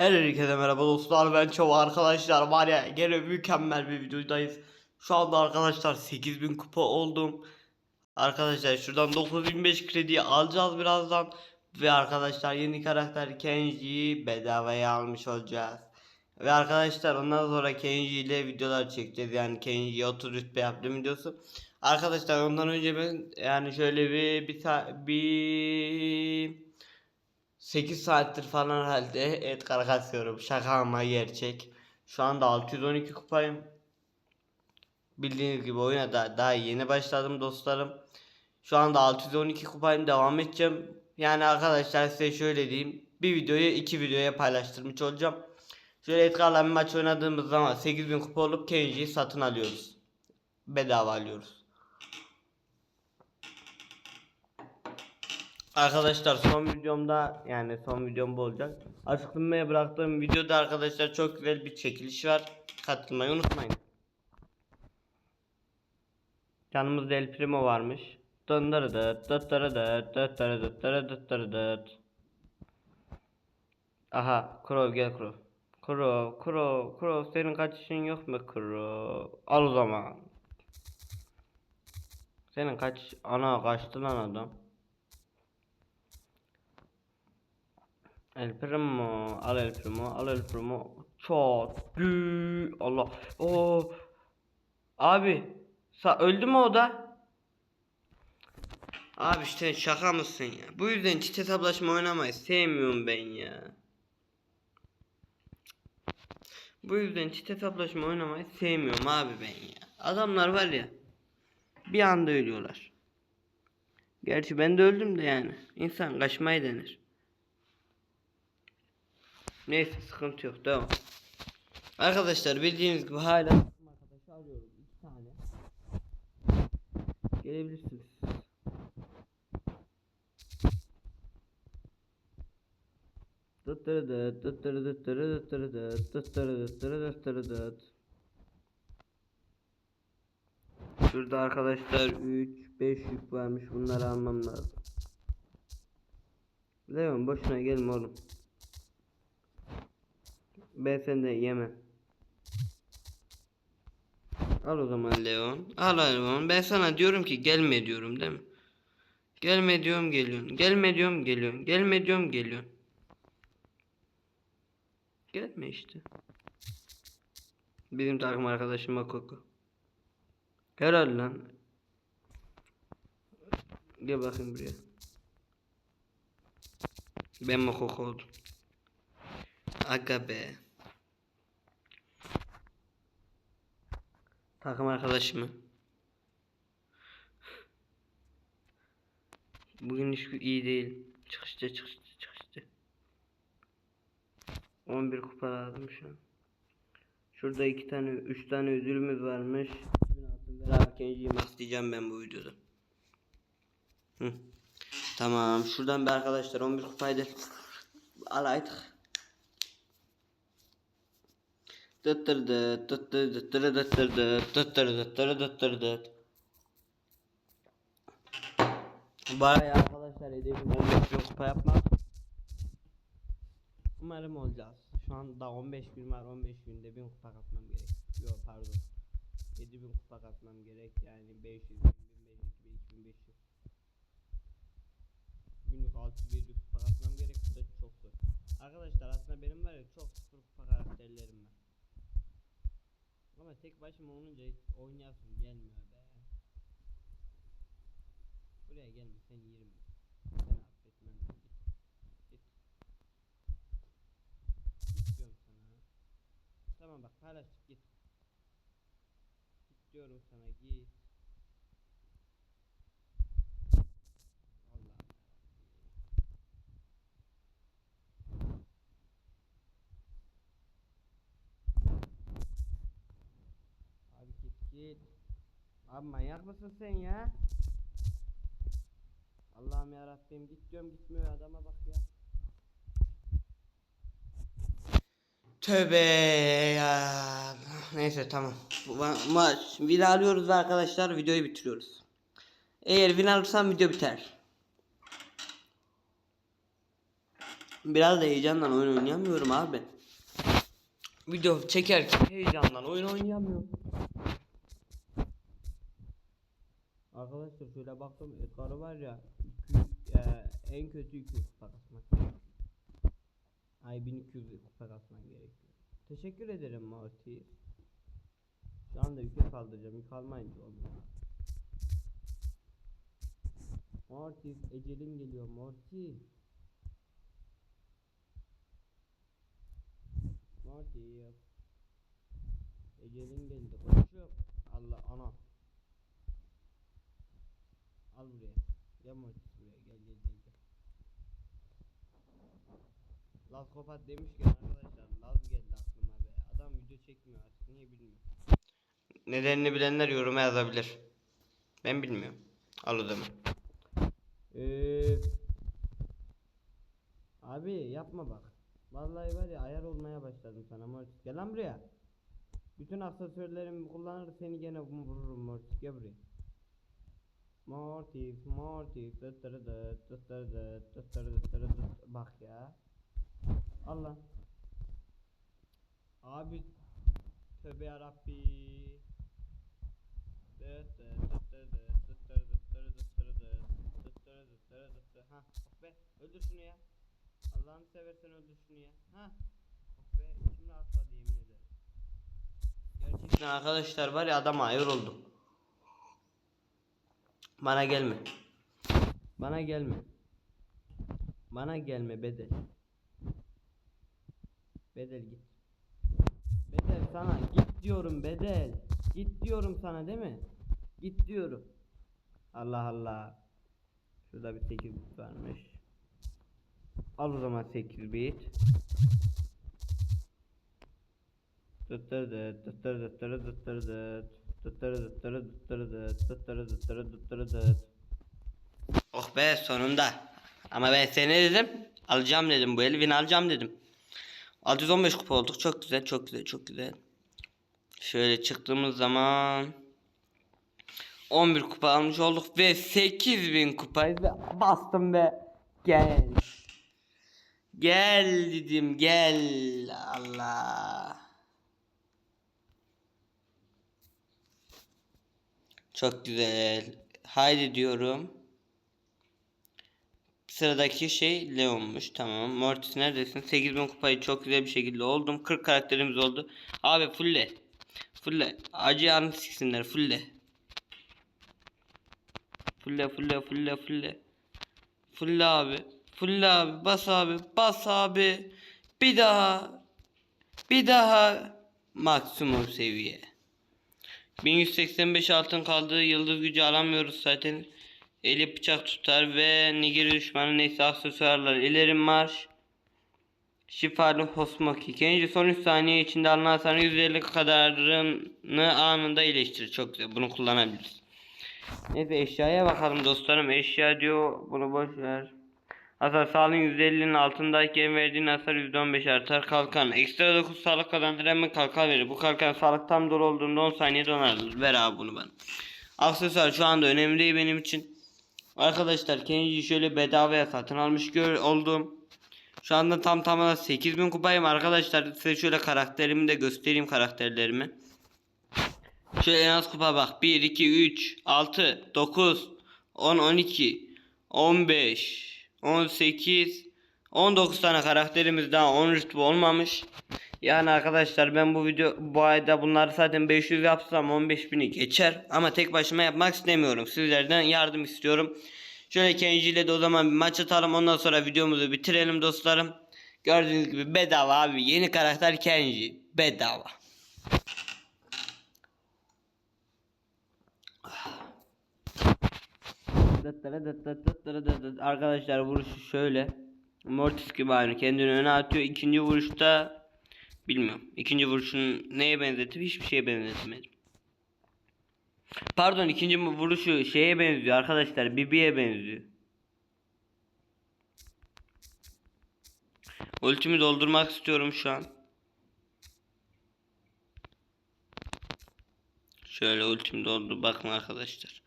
Herkese merhaba dostlar ben Çava arkadaşlar. Var ya gene mükemmel bir videodayız. Şu anda arkadaşlar 8000 kupa oldum. Arkadaşlar şuradan 9005 krediyi alacağız birazdan. Ve arkadaşlar yeni karakter Kenji'yi bedavaya almış olacağız. Ve arkadaşlar ondan sonra Kenji ile videolar çekeceğiz. Yani Kenji'ye 30 rütbe yaptım videosu Arkadaşlar ondan önce ben yani şöyle bir bir, bir 8 saattir falan herhalde et kasıyorum. Şaka ama gerçek. Şu anda 612 kupayım. Bildiğiniz gibi oyuna da daha yeni başladım dostlarım. Şu anda 612 kupayım devam edeceğim. Yani arkadaşlar size şöyle diyeyim. Bir videoyu iki videoya paylaştırmış olacağım. Şöyle Edgar'la bir maç oynadığımız zaman 8000 kupa olup Kenji'yi satın alıyoruz. Bedava alıyoruz. Arkadaşlar son videomda yani son videom bu olacak. Açıklamaya bıraktığım videoda arkadaşlar çok güzel bir çekiliş var. Katılmayı unutmayın. Yanımızda El Primo varmış. Dındırıdıt, dıttırıdıt, dıttırıdıt, dıttırıdıt. Aha, Crow gel Crow. Crow, Crow, Crow senin kaçışın yok mu Crow? Al o zaman. Senin kaç ana kaçtı lan adam. El Primo, al El Primo, al El Primo. Çok Allah. Oo. Abi, sa öldü mü o da? Abi işte şaka mısın ya? Bu yüzden çift hesaplaşma oynamayı sevmiyorum ben ya. Bu yüzden çift hesaplaşma oynamayı sevmiyorum abi ben ya. Adamlar var ya. Bir anda ölüyorlar. Gerçi ben de öldüm de yani. İnsan kaçmayı denir. Neyse sıkıntı yok devam. Arkadaşlar bildiğiniz gibi hala arkadaşı arıyorum iki tane. Gelebilirsiniz. Dıttırıdıt, dıttırıdıttırı, dıttırıdıt, dıttırıdıttırı, dıttırıdıt. Şurada arkadaşlar 3 5 yük varmış bunları almam lazım. Leon boşuna gelme oğlum. Ben senden yemem. Al o zaman Leon. Al Leon. Ben sana diyorum ki gelme diyorum değil mi? Gelme diyorum geliyorsun. Gelme diyorum geliyorsun. Gelme diyorum geliyorsun. Gelme işte. Bizim takım arkadaşım Makoko. Helal lan. Gel bakayım buraya. Ben Makoko oldum. Aga be. Takım arkadaşımı. Bugün hiç iyi değil. Çıkışta çıkışta çıkışta. 11 kupa lazım şu an. Şurada iki tane, üç tane ödülümüz varmış. 2000 altın ver abi Kenji'yi maxlayacağım ben bu videoda. Hı. Tamam. Şuradan bir arkadaşlar 11 kupaydı. Alaydık. Dıttırdı, dıttırdı, dıttırdı, dıttırdı, dıttırdı, dıttırdı, dıttırdı. Bayağı arkadaşlar hedefim 15 bin kupa yapmak. Umarım olacağız. Şu anda 15 gün var. 15 günde 1000 kupa katmam gerek. Yok pardon. 7000 kupa katmam gerek. Yani 500, 1500, 2500. Günlük 600 700 kupa katmam gerek. Bu da çok zor. Arkadaşlar aslında benim var ya çok sıfır kupa karakterlerim var. Ama tek başıma olunca hiç oynayasım gelmiyor be. Buraya gelme sen yerim. Seni affetmem. Git. Git. Git diyorum sana. Tamam bak paylaştık git. Git diyorum sana git. Allah. Abi git. Abi manyak mısın sen ya? Allah'ım ya Rabbim git diyorum gitmiyor adama bak ya. Tövbe ya. Neyse tamam. Maç video alıyoruz arkadaşlar videoyu bitiriyoruz. Eğer win alırsam video biter. Biraz da heyecandan oyun oynayamıyorum abi. Video çekerken heyecandan oyun oynayamıyorum. Arkadaşlar şöyle baktım ekranı var ya 200, e, en kötü 200 kupa kasmak. Ay 1200 kupa kasman gerekiyor. Teşekkür ederim Marty. Şu anda yüke kaldıracağım. Yük almayınca olmuyor. Mortis ecelin geliyor Mortis. Mortis. Ecelin geldi koçum. Allah ana. Al buraya. Gel Mortis buraya gel gel gel gel. Laz kopat demişken arkadaşlar Laz geldi aklıma be. Adam video çekmiyor artık niye bilmiyorum. Nedenini bilenler yoruma yazabilir. Ben bilmiyorum. Al o zaman. Ee, abi yapma bak. Vallahi var ya ayar olmaya başladım sana Mortis. Gel lan buraya. Bütün aksesuarlarımı kullanır seni gene vururum Mortis. Gel buraya. Mortis, Mortis. Bak ya. Allah. Abi tövbe yarabbi. Ha, oh be öldür şunu ya. Allah'ını seversen öldür şunu ya. Ha. Oh be içim rahatladı yemin ederim. Gerçekten arkadaşlar var ya adam ayır oldum. Bana gelme. Bana gelme. Bana gelme bedel. Bedel git. Bedel sana git diyorum bedel. Git diyorum sana değil mi? Git diyorum. Allah Allah. Şurada bir 8 bit varmış. Al o zaman 8 bit. Tıttırdı, tıttırdı, tıttırdı, tıttırdı. Tıttırdı, tıttırdı, Oh be sonunda. Ama ben seni dedim. Alacağım dedim bu eli. Win alacağım dedim. 615 kupa olduk. Çok güzel, çok güzel, çok güzel. Şöyle çıktığımız zaman 11 kupa almış olduk ve 8000 kupayız ve bastım ve gel. Gel dedim gel. Allah. Çok güzel. Haydi diyorum. Sıradaki şey Leon'muş. Tamam. Mortis neredesin? 8000 kupayı çok güzel bir şekilde oldum. 40 karakterimiz oldu. Abi fulle. Fulle. Acı anı siksinler. Fulle. Fulle fulle fulle fulle. Fulle abi. Fulle abi. Bas abi. Bas abi. Bir daha. Bir daha. Maksimum seviye. 1185 altın kaldı. Yıldız gücü alamıyoruz zaten. Eli bıçak tutar ve Nigeri düşmanı neyse aksesuarlar. İleri marş. Şifalı Hosmoki. Kenji son 3 saniye içinde alınan hasarın %50 kadarını anında iyileştirir. Çok güzel. Bunu kullanabiliriz. Neyse eşyaya bakalım dostlarım. Eşya diyor. Bunu boş ver. Hasar sağlığın %50'nin altındayken verdiğin hasar %15 artar. Kalkan. Ekstra 9 sağlık kazandıran bir kalkan verir. Bu kalkan sağlık tam dolu olduğunda 10 saniyede onarılır. Ver abi bunu bana. Aksesuar şu anda önemli değil benim için. Arkadaşlar Kenji'yi şöyle bedavaya satın almış gör oldum. Şu anda tam tamına 8000 kupayım arkadaşlar. Size şöyle karakterimi de göstereyim karakterlerimi. Şöyle en az kupa bak. 1, 2, 3, 6, 9, 10, 12, 15, 18, 19 tane karakterimiz daha 10 rütbe olmamış. Yani arkadaşlar ben bu video bu ayda bunları zaten 500 yapsam 15.000'i geçer. Ama tek başıma yapmak istemiyorum. Sizlerden yardım istiyorum. Şöyle Kenji ile de o zaman bir maç atalım. Ondan sonra videomuzu bitirelim dostlarım. Gördüğünüz gibi bedava abi. Yeni karakter Kenji. Bedava. Arkadaşlar vuruşu şöyle. Mortis gibi aynı kendini öne atıyor. İkinci vuruşta bilmiyorum. İkinci vuruşun neye benzetti? Hiçbir şeye benzetmedim. Pardon ikinci vuruşu şeye benziyor arkadaşlar. Bibi'ye benziyor. Ultimi doldurmak istiyorum şu an. Şöyle ultim doldu. Bakın arkadaşlar.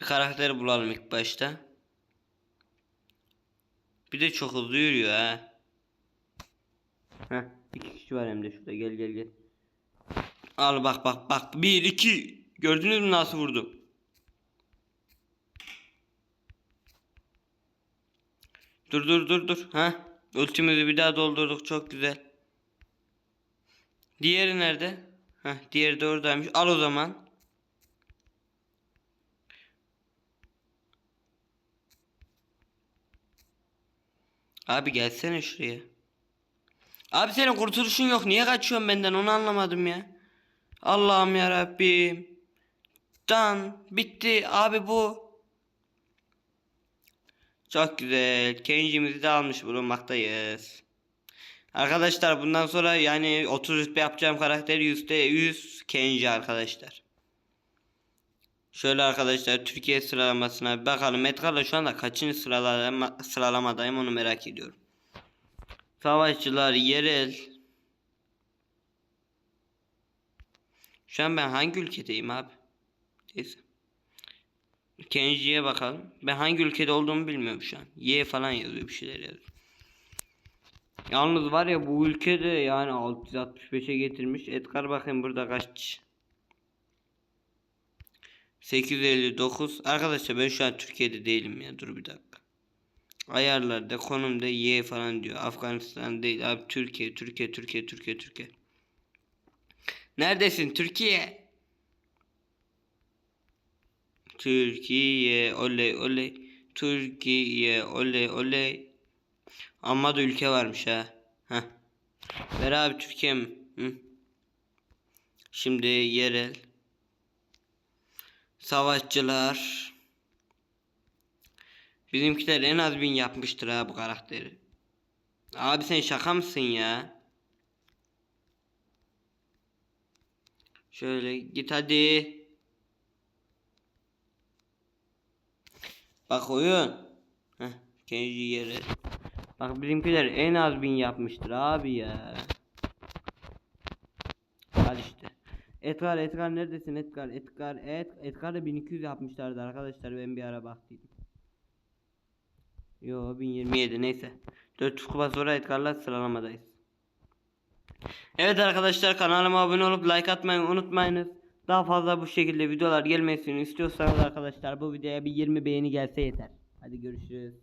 Bir karakteri bulalım ilk başta. Bir de çok hızlı yürüyor ha. Heh, iki kişi var hem de şurada gel gel gel. Al bak bak bak. Bir iki. Gördünüz mü nasıl vurdum? Dur dur dur dur. Ha? Ultimizi bir daha doldurduk çok güzel. Diğeri nerede? Heh, diğeri de oradaymış. Al o zaman. Abi gelsene şuraya. Abi senin kurtuluşun yok. Niye kaçıyorsun benden? Onu anlamadım ya. Allah'ım ya Rabbim. Dan bitti abi bu. Çok güzel. Kenji'mizi de almış bulunmaktayız. Arkadaşlar bundan sonra yani 30 rütbe yapacağım karakter %100 Kenji arkadaşlar. Şöyle arkadaşlar Türkiye sıralamasına bir bakalım. Edgar'la şu anda kaçıncı sıralama, sıralamadayım onu merak ediyorum. Savaşçılar yerel. Şu an ben hangi ülkedeyim abi? Neyse. Kenji'ye bakalım. Ben hangi ülkede olduğumu bilmiyorum şu an. Y falan yazıyor bir şeyler yazıyor. Yalnız var ya bu ülkede yani 665'e getirmiş. Edgar bakın burada kaç? 859. Arkadaşlar ben şu an Türkiye'de değilim ya. Dur bir dakika. Ayarlarda konumda Y falan diyor. Afganistan değil abi Türkiye, Türkiye, Türkiye, Türkiye, Türkiye. Neredesin Türkiye? Türkiye oley oley. Türkiye oley oley. Amma da ülke varmış ha. Heh. Ver abi Türkiye mi? Hı? Şimdi yerel. Savaşçılar. Bizimkiler en az bin yapmıştır ha bu karakteri. Abi sen şaka mısın ya? Şöyle git hadi. Bak oyun. Heh, Kenji yere. Bak bizimkiler en az bin yapmıştır abi ya. Al işte. Edgar Edgar neredesin Edgar Edgar et Edgar da 1200 yapmışlardı arkadaşlar ben bir ara baktıydım. Yo 1027 neyse. 400 kupa sonra Edgar'la sıralamadayız. Evet arkadaşlar kanalıma abone olup like atmayı unutmayınız. Daha fazla bu şekilde videolar gelmesini istiyorsanız arkadaşlar bu videoya bir 20 beğeni gelse yeter. Hadi görüşürüz.